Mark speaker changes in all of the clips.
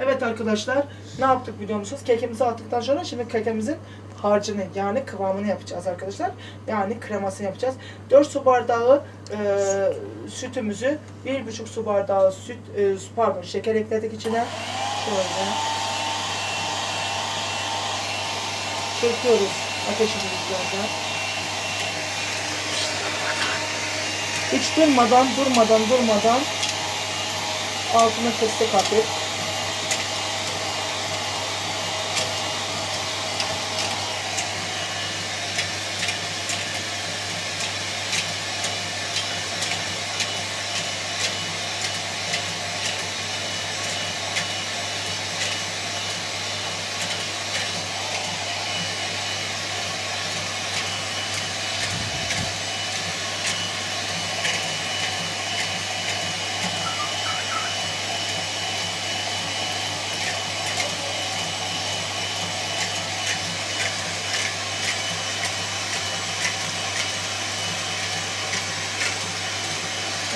Speaker 1: Evet arkadaşlar ne yaptık biliyor musunuz? Kekimizi attıktan sonra şimdi kekimizin harcını yani kıvamını yapacağız arkadaşlar. Yani kremasını yapacağız. 4 su bardağı e, sütümüzü 1,5 su bardağı süt e, pardon şeker ekledik içine. Şöyle. Çırpıyoruz ateşimizi güzelce. Hiç durmadan durmadan durmadan altını kıstık hafif.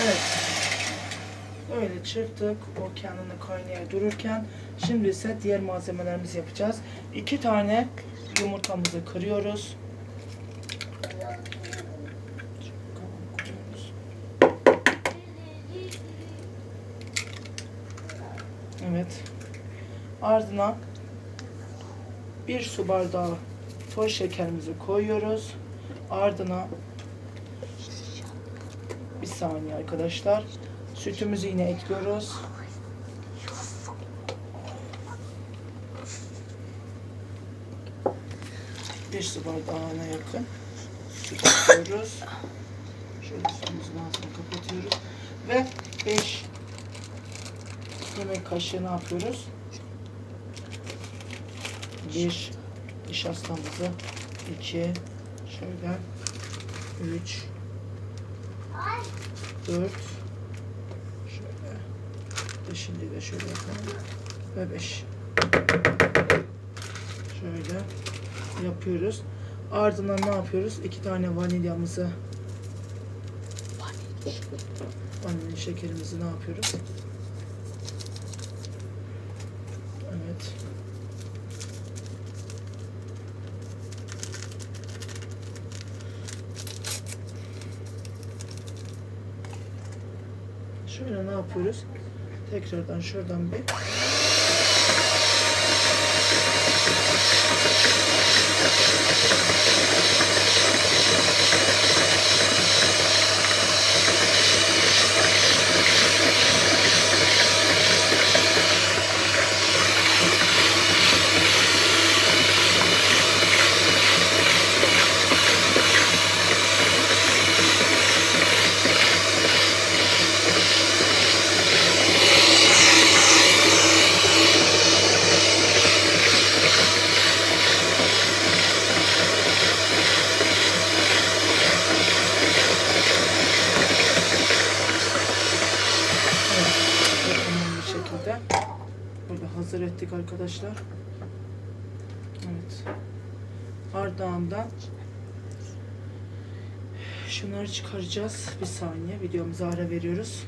Speaker 1: Evet. Öyle çırptık. O kendini kaynaya dururken. Şimdi ise diğer malzemelerimizi yapacağız. İki tane yumurtamızı kırıyoruz. Evet. Ardına bir su bardağı toz şekerimizi koyuyoruz. Ardına bir saniye arkadaşlar. Sütümüzü yine ekliyoruz. Bir su bardağına yakın süt ekliyoruz. Şöyle sütümüzün ağzını kapatıyoruz. Ve 5 yemek kaşığı ne yapıyoruz? Bir nişastamızı, iki, şöyle, üç, dört, şöyle, de şimdi de şöyle yapalım ve beş. Şöyle yapıyoruz. Ardından ne yapıyoruz? İki tane vanilyamızı vanilya şekerimizi ne yapıyoruz? Evet. Şöyle ne yapıyoruz? Tekrardan şuradan bir şekilde böyle hazır ettik arkadaşlar. Evet. Ardından şunları çıkaracağız. Bir saniye videomuza ara veriyoruz.